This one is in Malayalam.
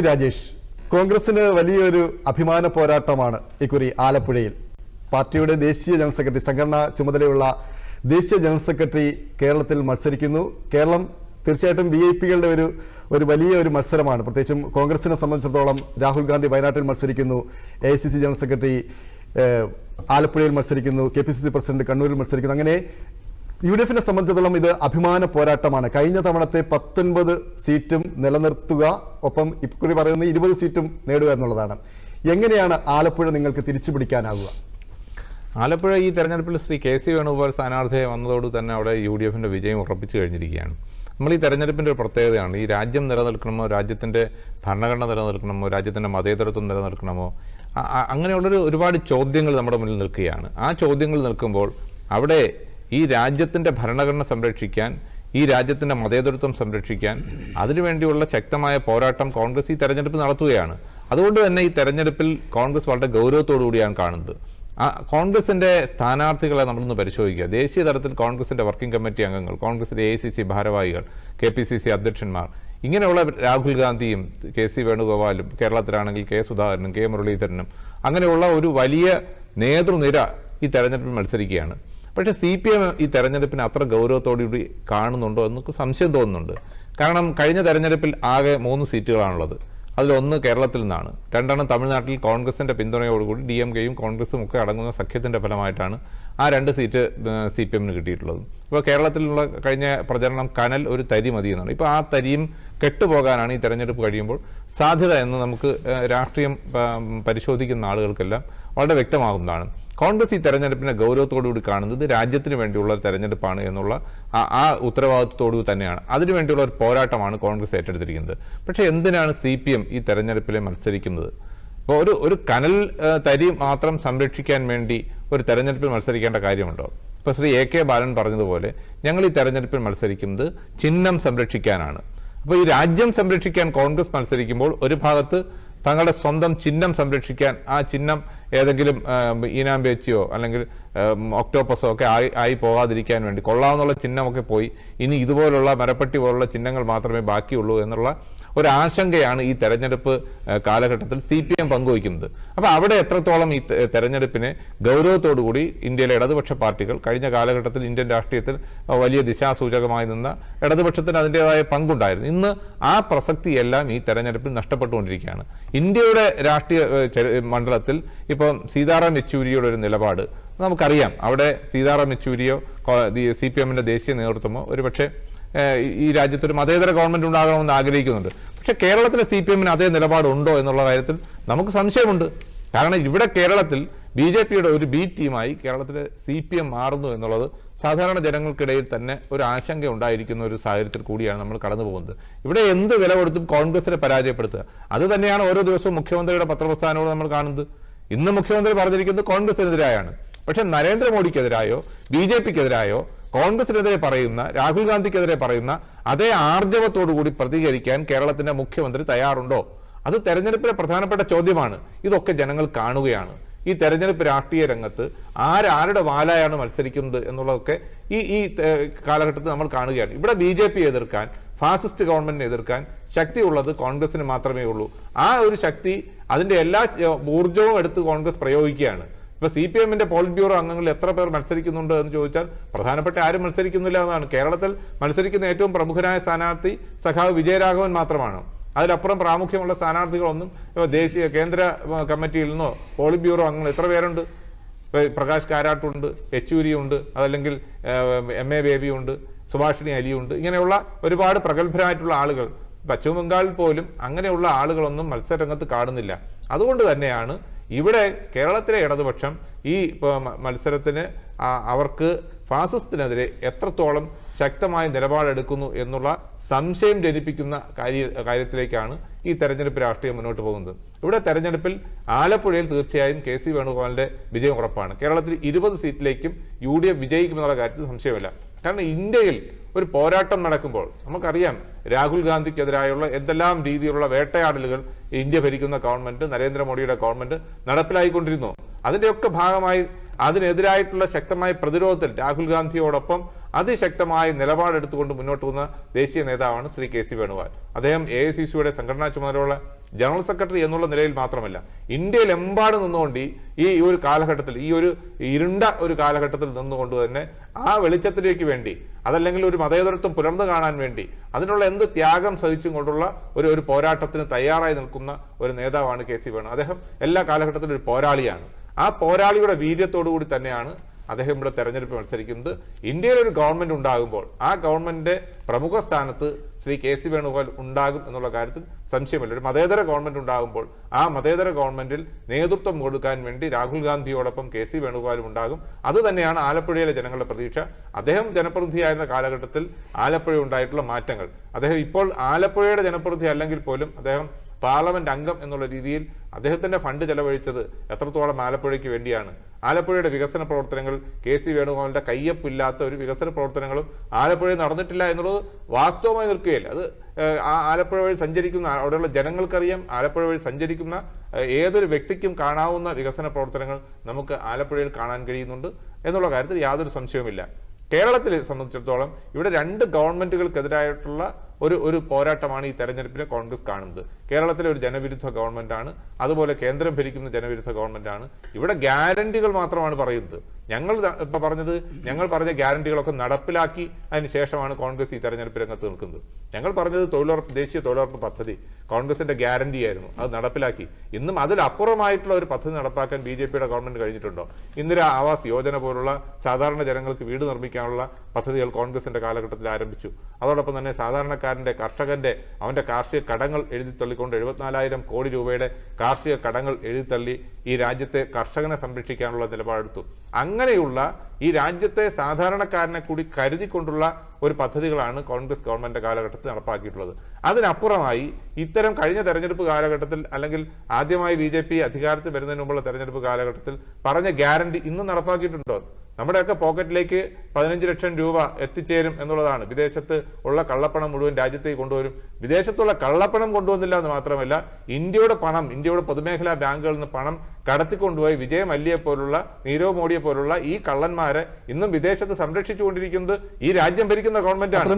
രാജേഷ് കോൺഗ്രസിന് വലിയൊരു അഭിമാന പോരാട്ടമാണ് ഇക്കുറി ആലപ്പുഴയിൽ. പാർട്ടിയുടെ ദേശീയ ജനറൽ സെക്രട്ടറി സംഘടനാ ചുമതലയുള്ള ദേശീയ ജനറൽ സെക്രട്ടറി കേരളത്തിൽ മത്സരിക്കുന്നു. കേരളം തീർച്ചയായിട്ടും വി ഐ പികളുടെ ഒരു ഒരു വലിയ ഒരു മത്സരമാണ്. പ്രത്യേകിച്ചും കോൺഗ്രസിനെ സംബന്ധിച്ചിടത്തോളം രാഹുൽ ഗാന്ധി വയനാട്ടിൽ മത്സരിക്കുന്നു എ ജനറൽ സെക്രട്ടറി ആലപ്പുഴയിൽ മത്സരിക്കുന്നു K P C C president കണ്ണൂരിൽ മത്സരിക്കുന്നു. അങ്ങനെ യു ഡി എഫിനെ സംബന്ധിച്ചിടത്തോളം ഇത് അഭിമാന പോരാട്ടമാണ്. കഴിഞ്ഞ തവണത്തെ പത്തൊൻപത് സീറ്റും നിലനിർത്തുക ഒപ്പം ഇക്കുറി പറയുന്ന ഇരുപത് സീറ്റും നേടുക എന്നുള്ളതാണ്. എങ്ങനെയാണ് ആലപ്പുഴ നിങ്ങൾക്ക് തിരിച്ചു പിടിക്കാനാവുക ആലപ്പുഴ ഈ തെരഞ്ഞെടുപ്പിൽ ശ്രീ കെ സി വേണുഗോപാൽ സ്ഥാനാർത്ഥിയായി വന്നതോട് തന്നെ അവിടെ യു ഡി എഫിന്റെ വിജയം ഉറപ്പിച്ചു കഴിഞ്ഞിരിക്കുകയാണ്. നമ്മൾ ഈ തെരഞ്ഞെടുപ്പിന്റെ ഒരു പ്രത്യേകതയാണ്. ഈ രാജ്യം നിലനിൽക്കണമോ രാജ്യത്തിന്റെ ഭരണഘടന നിലനിൽക്കണമോ രാജ്യത്തിന്റെ മതേതരത്വം നിലനിൽക്കണമോ അങ്ങനെയുള്ളൊരു ഒരുപാട് ചോദ്യങ്ങൾ നമ്മുടെ മുന്നിൽ നിൽക്കുകയാണ്. ആ ചോദ്യങ്ങൾ നിൽക്കുമ്പോൾ അവിടെ ഈ രാജ്യത്തിന്റെ ഭരണഘടന സംരക്ഷിക്കാൻ ഈ രാജ്യത്തിന്റെ മതേതരത്വം സംരക്ഷിക്കാൻ അതിനുവേണ്ടിയുള്ള ശക്തമായ പോരാട്ടം കോൺഗ്രസ് ഈ തെരഞ്ഞെടുപ്പ് നടത്തുകയാണ്. അതുകൊണ്ട് തന്നെ ഈ തെരഞ്ഞെടുപ്പിൽ കോൺഗ്രസ് വളരെ ഗൗരവത്തോടു കൂടിയാണ് കാണുന്നത്. ആ കോൺഗ്രസിന്റെ സ്ഥാനാർത്ഥികളെ നമ്മളൊന്ന് പരിശോധിക്കുക. ദേശീയ തലത്തിൽ കോൺഗ്രസിന്റെ വർക്കിംഗ് കമ്മിറ്റി അംഗങ്ങൾ കോൺഗ്രസിന്റെ എ സി സി ഭാരവാഹികൾ കെ പി സി സി അധ്യക്ഷന്മാർ ഇങ്ങനെയുള്ള രാഹുൽ ഗാന്ധിയും കെ സി വേണുഗോപാലും കേരളത്തിലാണെങ്കിൽ കെ സുധാകരനും കെ മുരളീധരനും അങ്ങനെയുള്ള ഒരു വലിയ നേതൃനിര ഈ തെരഞ്ഞെടുപ്പിൽ മത്സരിക്കുകയാണ്. പക്ഷേ സി പി എം ഈ തെരഞ്ഞെടുപ്പിന് അത്ര ഗൗരവത്തോടുകൂടി കാണുന്നുണ്ടോ എന്നൊക്കെ സംശയം തോന്നുന്നുണ്ട്. കാരണം കഴിഞ്ഞ തെരഞ്ഞെടുപ്പിൽ ആകെ മൂന്ന് സീറ്റുകളാണുള്ളത്. അതിലൊന്ന് കേരളത്തിൽ നിന്നാണ്. രണ്ടെണ്ണം തമിഴ്നാട്ടിൽ കോൺഗ്രസിന്റെ പിന്തുണയോടുകൂടി ഡി എം കെയും കോൺഗ്രസും ഒക്കെ അടങ്ങുന്ന സഖ്യത്തിന്റെ ഫലമായിട്ടാണ് ആ രണ്ട് സീറ്റ് സി പി എമ്മിന് കിട്ടിയിട്ടുള്ളത്. ഇപ്പോൾ കേരളത്തിലുള്ള കഴിഞ്ഞ പ്രചരണം കനൽ ഒരു തരി മതി എന്നാണ്. ഇപ്പോൾ ആ തരിയും കെട്ടുപോകാനാണ് ഈ തെരഞ്ഞെടുപ്പ് കഴിയുമ്പോൾ സാധ്യത എന്ന് നമുക്ക് രാഷ്ട്രീയം പരിശോധിക്കുന്ന ആളുകൾക്കെല്ലാം വളരെ വ്യക്തമാകുന്നതാണ്. കോൺഗ്രസ് ഈ തെരഞ്ഞെടുപ്പിനെ ഗൗരവത്തോടുകൂടി കാണുന്നത് രാജ്യത്തിന് വേണ്ടിയുള്ള തെരഞ്ഞെടുപ്പാണ് എന്നുള്ള ആ- ഉത്തരവാദിത്വത്തോടു തന്നെയാണ്. അതിനുവേണ്ടിയുള്ള ഒരു പോരാട്ടമാണ് കോൺഗ്രസ് ഏറ്റെടുത്തിരിക്കുന്നത്. പക്ഷേ എന്തിനാണ് സി ഈ തെരഞ്ഞെടുപ്പിൽ മത്സരിക്കുന്നത്? ഇപ്പോൾ ഒരു ഒരു കനൽ തരി മാത്രം സംരക്ഷിക്കാൻ വേണ്ടി ഒരു തെരഞ്ഞെടുപ്പിൽ മത്സരിക്കേണ്ട കാര്യമുണ്ടോ? ഇപ്പോൾ ശ്രീ എ കെ ബാലൻ പറഞ്ഞതുപോലെ ഞങ്ങൾ ഈ തെരഞ്ഞെടുപ്പിൽ മത്സരിക്കുന്നത് ചിഹ്നം സംരക്ഷിക്കാനാണ്. അപ്പോൾ ഈ രാജ്യം സംരക്ഷിക്കാൻ കോൺഗ്രസ് മത്സരിക്കുമ്പോൾ ഒരു ഭാഗത്ത് തങ്ങളുടെ സ്വന്തം ചിഹ്നം സംരക്ഷിക്കാൻ ആ ചിഹ്നം ഏതെങ്കിലും ഈനാം അല്ലെങ്കിൽ ഒക്ടോപ്പസോ ഒക്കെ ആയി ആയി പോകാതിരിക്കാൻ വേണ്ടി കൊള്ളാവുന്നുള്ള ചിഹ്നമൊക്കെ പോയി. ഇനി ഇതുപോലുള്ള മരപ്പട്ടി പോലുള്ള ചിഹ്നങ്ങൾ മാത്രമേ ബാക്കിയുള്ളൂ എന്നുള്ള ഒരു ആശങ്കയാണ് ഈ തെരഞ്ഞെടുപ്പ് കാലഘട്ടത്തിൽ സി പി എം പങ്കുവയ്ക്കുന്നത്. അപ്പോൾ അവിടെ എത്രത്തോളം ഈ തെരഞ്ഞെടുപ്പിനെ ഗൗരവത്തോടുകൂടി ഇന്ത്യയിലെ ഇടതുപക്ഷ പാർട്ടികൾ കഴിഞ്ഞ കാലഘട്ടത്തിൽ ഇന്ത്യൻ രാഷ്ട്രീയത്തിൽ വലിയ ദിശാസൂചകമായി നിന്ന ഇടതുപക്ഷത്തിന് അതിന്റെതായ പങ്കുണ്ടായിരുന്നു. ഇന്ന് ആ പ്രസക്തിയെല്ലാം ഈ തെരഞ്ഞെടുപ്പിൽ നഷ്ടപ്പെട്ടുകൊണ്ടിരിക്കുകയാണ്. ഇന്ത്യയുടെ രാഷ്ട്രീയ മണ്ഡലത്തിൽ ഇപ്പം സീതാറാം യെച്ചൂരിയുടെ ഒരു നിലപാട് നമുക്കറിയാം. അവിടെ സീതാറാം യെച്ചൂരിയോ സി പി എമ്മിന്റെ ദേശീയ നേതൃത്വമോ ഒരുപക്ഷെ ഈ- രാജ്യത്തൊരു മതേതര ഗവൺമെന്റ് ഉണ്ടാകണമെന്ന് ആഗ്രഹിക്കുന്നുണ്ട്. പക്ഷെ കേരളത്തിലെ സി പി എമ്മിന് അതേ നിലപാടുണ്ടോ എന്നുള്ള കാര്യത്തിൽ നമുക്ക് സംശയമുണ്ട്. കാരണം ഇവിടെ കേരളത്തിൽ ബി ജെ പിയുടെ ഒരു ബി ടീമായി കേരളത്തിലെ സി പി എം മാറുന്നു എന്നുള്ളത് സാധാരണ ജനങ്ങൾക്കിടയിൽ തന്നെ ഒരു ആശങ്ക ഉണ്ടായിരിക്കുന്ന ഒരു സാഹചര്യത്തിൽ കൂടിയാണ് നമ്മൾ കടന്നു പോകുന്നത്. ഇവിടെ എന്ത് വില കൊടുത്തും കോൺഗ്രസിനെ പരാജയപ്പെടുത്തുക. അത് തന്നെയാണ് ഓരോ ദിവസവും മുഖ്യമന്ത്രിയുടെ പത്രപ്രസ്ഥാനോട് നമ്മൾ കാണുന്നത്. ഇന്ന് മുഖ്യമന്ത്രി പറഞ്ഞിരിക്കുന്നത് കോൺഗ്രസിനെതിരായാണ്. പക്ഷെ നരേന്ദ്രമോദിക്കെതിരായോ ബി ജെ പിക്കെതിരായോ കോൺഗ്രസിനെതിരെ പറയുന്ന രാഹുൽ ഗാന്ധിക്കെതിരെ പറയുന്ന അതേ ആർജവത്തോടുകൂടി പ്രതികരിക്കാൻ കേരളത്തിന്റെ മുഖ്യമന്ത്രി തയ്യാറുണ്ടോ? അത് തെരഞ്ഞെടുപ്പിലെ പ്രധാനപ്പെട്ട ചോദ്യമാണ്. ഇതൊക്കെ ജനങ്ങൾ കാണുകയാണ്. ഈ തെരഞ്ഞെടുപ്പ് രാഷ്ട്രീയ രംഗത്ത് ആരാരുടെ വാലായാണ് മത്സരിക്കുന്നത് എന്നുള്ളതൊക്കെ ഈ ഈ കാലഘട്ടത്തിൽ നമ്മൾ കാണുകയാണ്. ഇവിടെ ബി ജെ പി എതിർക്കാൻ ഫാസിസ്റ്റ് ഗവൺമെന്റിനെ എതിർക്കാൻ ശക്തിയുള്ളത് കോൺഗ്രസിന് മാത്രമേ ഉള്ളൂ. ആ ഒരു ശക്തി അതിന്റെ എല്ലാ ഊർജവും എടുത്ത് കോൺഗ്രസ് പ്രയോഗിക്കുകയാണ്. ഇപ്പൊ സി പി എമ്മിന്റെ പോളിറ്റ് ബ്യൂറോ അംഗങ്ങളിൽ എത്ര പേർ മത്സരിക്കുന്നുണ്ട് എന്ന് ചോദിച്ചാൽ പ്രധാനപ്പെട്ട ആരും മത്സരിക്കുന്നില്ല എന്നാണ്. കേരളത്തിൽ മത്സരിക്കുന്ന ഏറ്റവും പ്രമുഖനായ സ്ഥാനാർത്ഥി സഖാവ് വിജയരാഘവൻ മാത്രമാണ്. അതിലപ്പുറം പ്രാമുഖ്യമുള്ള സ്ഥാനാർത്ഥികളൊന്നും ദേശീയ കേന്ദ്ര കമ്മിറ്റിയിൽ നിന്നോ പോളിറ്റ് ബ്യൂറോ അംഗങ്ങൾ എത്ര പേരുണ്ട്? പ്രകാശ് കാരാട്ടുണ്ട് യെച്ചൂരിയുണ്ട് അതല്ലെങ്കിൽ എം എ ബേബിയുണ്ട് സുഭാഷിണി അലിയുണ്ട് ഇങ്ങനെയുള്ള ഒരുപാട് പ്രഗത്ഭരായിട്ടുള്ള ആളുകൾ പശ്ചിമ ബംഗാളിൽ പോലും അങ്ങനെയുള്ള ആളുകളൊന്നും മത്സരരംഗത്ത് കാണുന്നില്ല. അതുകൊണ്ട് തന്നെയാണ് ഇവിടെ കേരളത്തിലെ ഇടതുപക്ഷം ഈ മത്സരത്തിന് അവർക്ക് ഫാസിസത്തിനെതിരെ എത്രത്തോളം ശക്തമായ നിലപാടെടുക്കുന്നു എന്നുള്ള സംശയം ജനിപ്പിക്കുന്ന കാര്യ കാര്യത്തിലേക്കാണ് ഈ തെരഞ്ഞെടുപ്പ് രാഷ്ട്രീയം മുന്നോട്ട് പോകുന്നത്. ഇവിടെ തെരഞ്ഞെടുപ്പിൽ ആലപ്പുഴയിൽ തീർച്ചയായും കെ സി വേണുഗോപാലിന്റെ വിജയം ഉറപ്പാണ്. കേരളത്തിൽ ഇരുപത് സീറ്റിലേക്കും യു ഡി എഫ് വിജയിക്കുമെന്നുള്ള കാര്യത്തിൽ സംശയമില്ല. കാരണം ഇന്ത്യയിൽ ഒരു പോരാട്ടം നടക്കുമ്പോൾ നമുക്കറിയാം രാഹുൽ ഗാന്ധിക്കെതിരായുള്ള എന്തെല്ലാം രീതിയിലുള്ള വേട്ടയാടലുകൾ ഇന്ത്യ ഭരിക്കുന്ന ഗവൺമെന്റ് നരേന്ദ്രമോദിയുടെ ഗവൺമെന്റ് നടപ്പിലായിക്കൊണ്ടിരുന്നു. അതിന്റെയൊക്കെ ഭാഗമായി അതിനെതിരായിട്ടുള്ള ശക്തമായ പ്രതിരോധത്തിൽ രാഹുൽ ഗാന്ധിയോടൊപ്പം അതിശക്തമായ നിലപാടെടുത്തുകൊണ്ട് മുന്നോട്ട് പോകുന്ന ദേശീയ നേതാവാണ് ശ്രീ കെ സി വേണുഗോപാൽ. അദ്ദേഹം എ ഐ സി സിയുടെ സംഘടനാ ചുമതലയുള്ള ജനറൽ സെക്രട്ടറി എന്നുള്ള നിലയിൽ മാത്രമല്ല ഇന്ത്യയിലെമ്പാട് നിന്നുകൊണ്ട് ഈ ഒരു കാലഘട്ടത്തിൽ ഈ ഒരു ഇരുണ്ട ഒരു കാലഘട്ടത്തിൽ നിന്നുകൊണ്ട് തന്നെ ആ വെളിച്ചത്തിലേക്ക് വേണ്ടി അതല്ലെങ്കിൽ ഒരു മതേതരത്വം പുലർന്നു കാണാൻ വേണ്ടി അതിനുള്ള എന്ത് ത്യാഗം സഹിച്ചും കൊണ്ടുള്ള ഒരു ഒരു പോരാട്ടത്തിന് തയ്യാറായി നിൽക്കുന്ന ഒരു നേതാവാണ് കെ സി വേണു അദ്ദേഹം എല്ലാ കാലഘട്ടത്തിലും ഒരു പോരാളിയാണ്. ആ പോരാളിയുടെ വീര്യത്തോടു കൂടി തന്നെയാണ് അദ്ദേഹം ഇവിടെ തെരഞ്ഞെടുപ്പ് മത്സരിക്കുന്നത് ഇന്ത്യയിൽ ഒരു ഗവൺമെന്റ് ഉണ്ടാകുമ്പോൾ ആ ഗവൺമെന്റിന്റെ പ്രമുഖ സ്ഥാനത്ത് ശ്രീ കെ സി വേണുഗോപാൽ ഉണ്ടാകും എന്നുള്ള കാര്യത്തിൽ സംശയമില്ല. ഒരു മതേതര ഗവൺമെന്റ് ഉണ്ടാകുമ്പോൾ ആ മതേതര ഗവൺമെന്റിൽ നേതൃത്വം കൊടുക്കാൻ വേണ്ടി രാഹുൽ ഗാന്ധിയോടൊപ്പം കെ സി വേണുഗോപാലും ഉണ്ടാകും. അത് തന്നെയാണ് ആലപ്പുഴയിലെ ജനങ്ങളുടെ പ്രതീക്ഷ. അദ്ദേഹം ജനപ്രതിനിധിയായിരുന്ന കാലഘട്ടത്തിൽ ആലപ്പുഴ ഉണ്ടായിട്ടുള്ള മാറ്റങ്ങൾ. അദ്ദേഹം ഇപ്പോൾ ആലപ്പുഴയുടെ ജനപ്രതിനിധി അല്ലെങ്കിൽ പോലും അദ്ദേഹം പാർലമെന്റ് അംഗം എന്നുള്ള രീതിയിൽ അദ്ദേഹത്തിന്റെ ഫണ്ട് ചെലവഴിച്ചത് എത്രത്തോളം ആലപ്പുഴയ്ക്ക് വേണ്ടിയാണ്. ആലപ്പുഴയുടെ വികസന പ്രവർത്തനങ്ങൾ കെ സി വേണുഗോപാലിന്റെ കയ്യപ്പില്ലാത്ത ഒരു വികസന പ്രവർത്തനങ്ങളും ആലപ്പുഴയിൽ നടന്നിട്ടില്ല എന്നുള്ളത് വാസ്തവമായി നിൽക്കുകയില്ല? അത് ആ ആലപ്പുഴ വഴി സഞ്ചരിക്കുന്ന അവിടെയുള്ള ജനങ്ങൾക്കറിയാം. ആലപ്പുഴ വഴി സഞ്ചരിക്കുന്ന ഏതൊരു വ്യക്തിക്കും കാണാവുന്ന വികസന പ്രവർത്തനങ്ങൾ നമുക്ക് ആലപ്പുഴയിൽ കാണാൻ കഴിയുന്നുണ്ട് എന്നുള്ള കാര്യത്തിൽ യാതൊരു സംശയവുമില്ല. കേരളത്തിലെ സംബന്ധിച്ചിടത്തോളം ഇവിടെ രണ്ട് ഗവൺമെന്റുകൾക്കെതിരായിട്ടുള്ള ഒരു ഒരു പോരാട്ടമാണ് ഈ തെരഞ്ഞെടുപ്പിനെ കോൺഗ്രസ് കാണുന്നത്. കേരളത്തിലെ ഒരു ജനവിരുദ്ധ ഗവൺമെന്റാണ് അതുപോലെ കേന്ദ്രം ഭരിക്കുന്ന ജനവിരുദ്ധ ഗവൺമെന്റാണ്. ഇവിടെ ഗ്യാരണ്ടികൾ മാത്രമാണ് പറയുന്നത്. ഞങ്ങൾ ഇപ്പൊ പറഞ്ഞത് ഞങ്ങൾ പറഞ്ഞ ഗ്യാരണ്ടികളൊക്കെ നടപ്പിലാക്കി അതിന് ശേഷമാണ് കോൺഗ്രസ് ഈ തെരഞ്ഞെടുപ്പ് രംഗത്ത് നിൽക്കുന്നത്. ഞങ്ങൾ പറഞ്ഞത് തൊഴിലുറപ്പ് ദേശീയ തൊഴിലുറപ്പ് പദ്ധതി കോൺഗ്രസിന്റെ ഗ്യാരണ്ടി ആയിരുന്നു അത് നടപ്പിലാക്കി. ഇന്നും അതിലപ്പുറമായിട്ടുള്ള ഒരു പദ്ധതി നടപ്പാക്കാൻ ബി ജെ പിയുടെ ഗവൺമെന്റ് കഴിഞ്ഞിട്ടുണ്ടോ? ഇന്ദിരാ ആവാസ് യോജന പോലുള്ള സാധാരണ ജനങ്ങൾക്ക് വീട് നിർമ്മിക്കാനുള്ള പദ്ധതികൾ കോൺഗ്രസിന്റെ കാലഘട്ടത്തിൽ ആരംഭിച്ചു. അതോടൊപ്പം തന്നെ സാധാരണക്കാരന്റെ കർഷകന്റെ അവന്റെ കാർഷിക കടങ്ങൾ എഴുതിത്തള്ളിക്കൊണ്ട് എഴുപത്തിനാലായിരം കോടി രൂപയുടെ കാർഷിക കടങ്ങൾ എഴുതിത്തള്ളി ഈ രാജ്യത്തെ കർഷകനെ സംരക്ഷിക്കാനുള്ള നിലപാടെടുത്തു. അങ്ങനെയുള്ള ഈ രാജ്യത്തെ സാധാരണക്കാരനെ കൂടി കരുതിക്കൊണ്ടുള്ള ഒരു പദ്ധതികളാണ് കോൺഗ്രസ് ഗവൺമെന്റ് കാലഘട്ടത്തിൽ നടപ്പാക്കിയിട്ടുള്ളത്. അതിനപ്പുറമായി ഇത്തരം കഴിഞ്ഞ തെരഞ്ഞെടുപ്പ് കാലഘട്ടത്തിൽ അല്ലെങ്കിൽ ആദ്യമായി ബി ജെ പി അധികാരത്തിൽ വരുന്നതിന് മുമ്പുള്ള തെരഞ്ഞെടുപ്പ് കാലഘട്ടത്തിൽ പറഞ്ഞ ഗ്യാരണ്ടി ഇന്നും നടപ്പാക്കിയിട്ടുണ്ടോ? നമ്മുടെയൊക്കെ പോക്കറ്റിലേക്ക് പതിനഞ്ച് ലക്ഷം രൂപ എത്തിച്ചേരും എന്നുള്ളതാണ്. വിദേശത്ത് ഉള്ള കള്ളപ്പണം മുഴുവൻ രാജ്യത്തേക്ക് കൊണ്ടുവരും. വിദേശത്തുള്ള കള്ളപ്പണം കൊണ്ടുവന്നില്ല എന്ന് മാത്രമല്ല ഇന്ത്യയുടെ പണം ഇന്ത്യയുടെ പൊതുമേഖലാ ബാങ്കുകളിൽ നിന്ന് പണം കടത്തിക്കൊണ്ടുപോയി വിജയ് മല്യയെ പോലുള്ള നീരവ് മോഡിയെ പോലുള്ള ഈ കള്ളന്മാരെ ഇന്നും വിദേശത്ത് സംരക്ഷിച്ചുകൊണ്ടിരിക്കുന്നത് ഈ രാജ്യം ഭരിക്കുന്ന ഗവൺമെന്റാണ്.